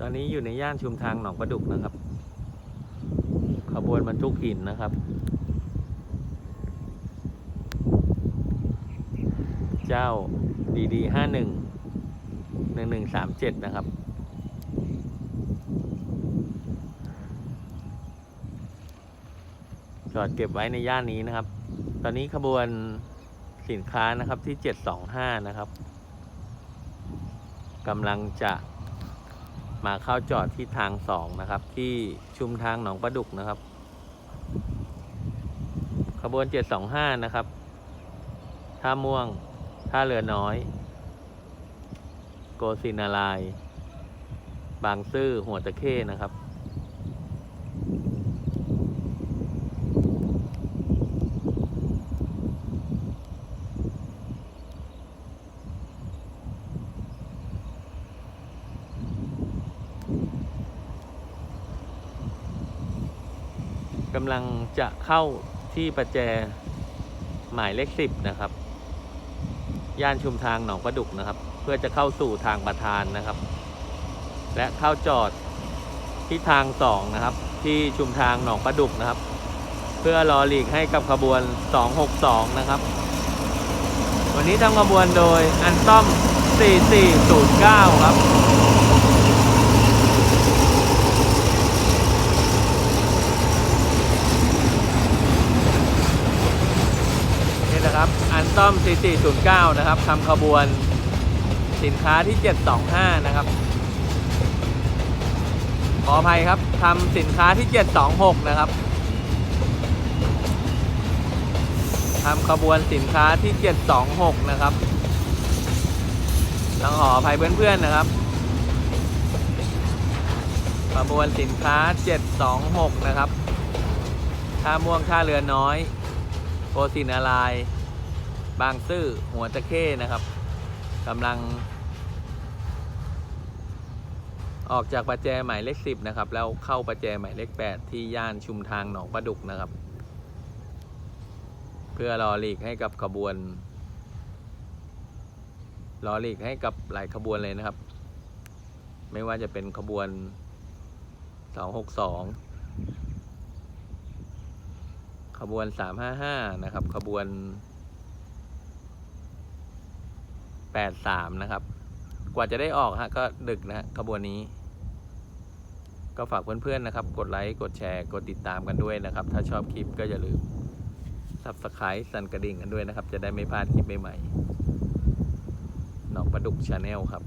ตอนนี้อยู่ในย่านชุมทางหนองประดุกนะครับ ขบวนบรรทุกหินนะครับ เจ้าดีดีห้าหนึ่งหนึ่งหนึ่งสามเจ็ดนะครับ จอดเก็บไว้ในย่านนี้นะครับ ตอนนี้ขบวนสินค้านะครับที่เจ็ดสองห้านะครับกำลังจะ มาเข้าจอดที่ทางสองนะครับ ที่ชุมทางหนองประดุกนะครับ ขบวนเจ็ดสองห้านะครับ ท่าม่วง ท่าเรือน้อย โกสินาราย บางซื่อหัวตะเข้นะครับ กำลังจะเข้าที่ประแจหมายเลขสิบนะครับ ย่านชุมทางหนองประดุกนะครับ เพื่อจะเข้าสู่ทางประธานนะครับ และเข้าจอดที่ทางสองนะครับ ที่ชุมทางหนองประดุกนะครับ เพื่อรอหลีกให้กับขบวน 262 นะครับ วันนี้ทำขบวนโดยอันต้อม 4409 ครับ นี่ นะครับอันต้อม 4409 นะครับทำขบวนสินค้าที่ 725 นะครับ ขออภัยครับทำสินค้าที่ 726 นะครับทำขบวนสินค้าที่ 726 นะครับต้องขออภัยเพื่อนๆนะครับขบวนสินค้า 726 นะครับท่าม่วงท่าเรือน้อยโพสินาราย บางซื่อหัวตะเข้นะครับกำลัง ออกจากประแจหมายเลขสิบนะครับ แล้วเข้าประแจหมายเลขแปดที่ย่านชุมทางหนองประดุกนะครับ เพื่อรอหลีกให้กับขบวนรอหลีกให้กับหลายขบวนเลยนะครับ ไม่ว่าจะเป็นขบวน 262ขบวน 355 นะครับ ขบวน 83 นะครับ กว่าจะได้ออกฮะก็ดึกนะขบวนนี้ ก็ฝากเพื่อนๆนะครับ กดไลค์ กดแชร์ กดติดตามกันด้วยนะครับ ถ้าชอบคลิปก็อย่าลืม Subscribe สั่นกระดิ่งกันด้วยนะครับ จะได้ไม่พลาดคลิปใหม่ๆหนองประดุกชาแนลครับ